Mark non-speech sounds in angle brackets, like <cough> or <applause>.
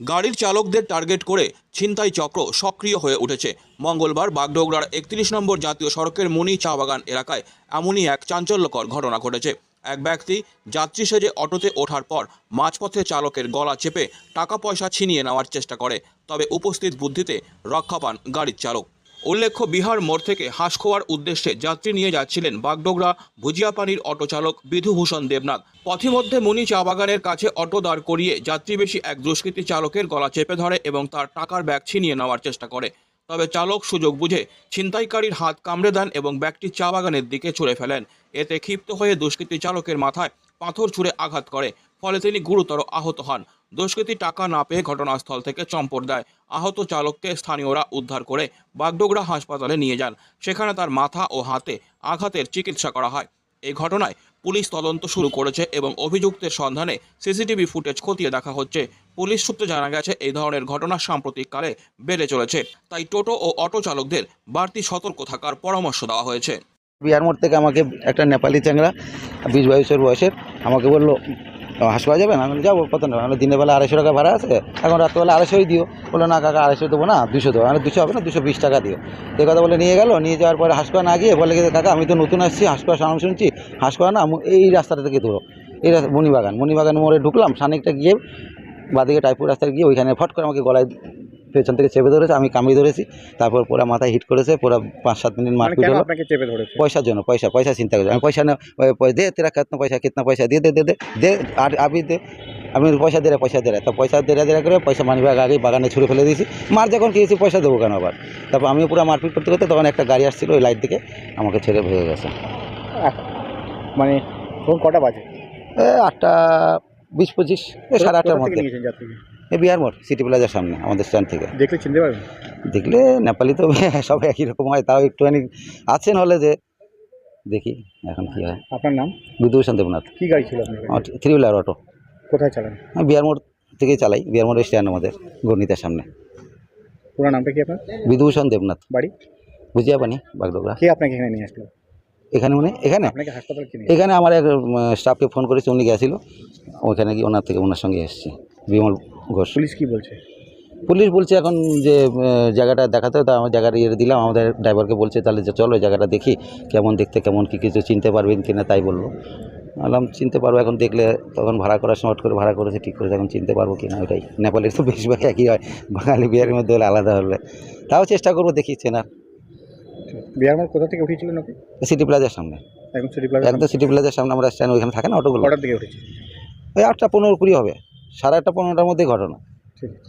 গাড়ির চালকদের টার্গেট করে ছিনতাই চক্র সক্রিয় হয়ে উঠেছে। মঙ্গলবার বাগডোগরার একত্রিশ নম্বর জাতীয় সড়কের মুনি চা বাগান এলাকায় এমনই এক চাঞ্চল্যকর ঘটনা ঘটেছে। এক ব্যক্তি যাত্রী সেজে অটোতে ওঠার পর মাঝপথে চালকের গলা চেপে টাকা পয়সা ছিনিয়ে নেওয়ার চেষ্টা করে, তবে উপস্থিত বুদ্ধিতে রক্ষা পান গাড়ির চালক। উল্লেখ্য, বিহার মোড় থেকে হাঁসকোয়ার উদ্দেশ্যে যাত্রী নিয়ে যাচ্ছিলেন বাগডোগরা ভুজিয়াপানির অটো চালক বিধুভূষণ দেবনাথ। পথিমধ্যে মুনি চা বাগানের কাছে অটো দাঁড় করিয়ে যাত্রীবেশী এক দুষ্কৃতী চালকের গলা চেপে ধরে এবং তার টাকার ব্যাগ ছিনিয়ে নেওয়ার চেষ্টা করে। তবে চালক সুযোগ বুঝে ছিনতাইকারীর হাত কামড়ে দেন এবং ব্যাগটি চা বাগানের দিকে ছুঁড়ে ফেলেন। এতে ক্ষিপ্ত হয়ে দুষ্কৃতী চালকের মাথায় পাথর ছুঁড়ে আঘাত করে, ফলে তিনি গুরুতর আহত হন। দুষ্কৃতী টাকা না পেয়ে ঘটনাস্থল থেকে চম্পট দেয়। আহত চালককে স্থানীয়রা উদ্ধার করে বাগডোগরা হাসপাতালে নিয়ে যান। সেখানে তার মাথা ও হাতে আঘাতের চিকিৎসা করা হয়। এই ঘটনায় পুলিশ তদন্ত শুরু করেছে এবং অভিযুক্তের সন্ধানে সিসিটিভি ফুটেজ খতিয়ে দেখা হচ্ছে। পুলিশ সূত্রে জানা গেছে, এই ধরনের ঘটনা সাম্প্রতিককালে বেড়ে চলেছে। তাই টোটো ও অটো চালকদের বাড়তি সতর্ক থাকার পরামর্শ দেওয়া হয়েছে। বিহার মোড় থেকে আমাকে একটা নেপালি চ্যাংরা বিশ বাইশের বয়সের, আমাকে বলল হাসপাতাল না, আমি যাব, কত নেবে আমি দিনের বেলা আড়াইশো টাকা ভাড়া আছে। এখন রাত্রেবেলা আড়াইশোই দিও। বলল না, কাকা, আড়াইশো দেবো না, দুশো দেবো। আমি, দুশো হবে না, দুশো বিশ টাকা দিও। এই কথা বলে নিয়ে গেলো। নিয়ে যাওয়ার পরে হাসপাতাল না গিয়ে বলে গেছে, কাকা, আমি তো নতুন আসছি হাসপাতাল সামনে শুনছি। হাসপাতাল না এই রাস্তাটা থেকে ধরো। এই রাস্তা মণিবাগান। মণিবাগান মোড়ে ঢুকলাম, সানিকটা গিয়ে বাদিকে টাইপুর রাস্তায় গিয়ে ওইখানে ফট করে আমাকে গলায় পেছন থেকে চেপে ধরেছে আমি কামিয়ে ধরেছি তারপর পুরো মাথায় হিট করেছে পুরা পাঁচ সাত মিনিট মারপিট হলো। পয়সার জন্য পয়সা পয়সা চিন্তা করেছে আমি পয়সা না দে তেরা কেতন পয়সা কেতনা পয়সা দিয়ে দে দে দে দে আর আবি দে। আমি পয়সা দেরা পয়সা দেরা তা পয়সা দেরা দেরা করে পয়সা মানিব্যাগ আগে বাগানে ছুড়ে ফেলে দিয়েছি। মার যখন খেয়েছি পয়সা দেবো কেন আবার? তারপর আমি পুরো মারপিট করতে করতে তখন একটা গাড়ি আসছিল ওই লাইট দিকে আমাকে ছেড়ে ভেঙে গেছে। মানে কটা বাজে? আটটা বিশ পঁচিশ সাড়ে আটটার মধ্যে। বিহার মোড় সিটি প্লাজার সামনে আমাদের স্ট্যান্ড থেকে। দেখলে চিনতে পারবেন? দেখলে নেপালি তো <laughs> সব একই রকম হয় তাও একটুখানি আছেন হলে যে দেখি এখন কী হয়। আপনার নাম? বিদূষণ দেবনাথ। কি গাড়ি ছিল আপনার থ্রি হুইলার অটো কোথায় চালান? আমি বিয়ার মোড় থেকেই চালাই বিয়ার মোড় স্ট্যান্ড আমাদের গণিতের সামনে। পুরো নামটা কি আপনার? বিধুভূষণ দেবনাথ। বাড়ি? বুঝিয়া পানি বাগডোগরা। কে আপনাকে এখানে নিয়ে আসলো? এখানে মানে এখানে? আপনাকে এখানে আমার এক স্টাফকে ফোন করেছে উনি গেছিল ওখানে গিয়ে ওনার থেকে ওনার সঙ্গে এসেছি। বিমল ঘোষ। পুলিশ কি বলছে? পুলিশ বলছে এখন যে জায়গাটা দেখাতে হবে তা আমার জায়গাটা ইয়ে দিলাম আমাদের ড্রাইভারকে বলছে তাহলে যে চলো জায়গাটা দেখি কেমন দেখতে কেমন কী কিছু চিনতে পারবেন কিনা তাই বলল। বললাম চিনতে পারব এখন দেখলে তখন ভাড়া করার সময় করে ভাড়া করেছে ঠিক করেছে এখন চিনতে পারব কিনা ওইটাই। নেপালের তো বেশিরভাগ একই হয় বাঙালি বিহারের মধ্যে হলে আলাদা হলে তাও চেষ্টা করব দেখি চেনার। বিহার কোথা থেকে উঠেছিলেন আপনি সিটি প্লাজার সামনে। একদম সিটি প্লাজা একদম সিটি প্লাজার সামনে আমরা স্ট্যান্ড ওইখানে থাকে না অটোগুলো? কটার দিকে উঠেছি? ওই আটটা পনেরো কুড়ি হবে। সাড়ে আটটা পনেরোটার মধ্যেই ঘটনা। ঠিক আছে।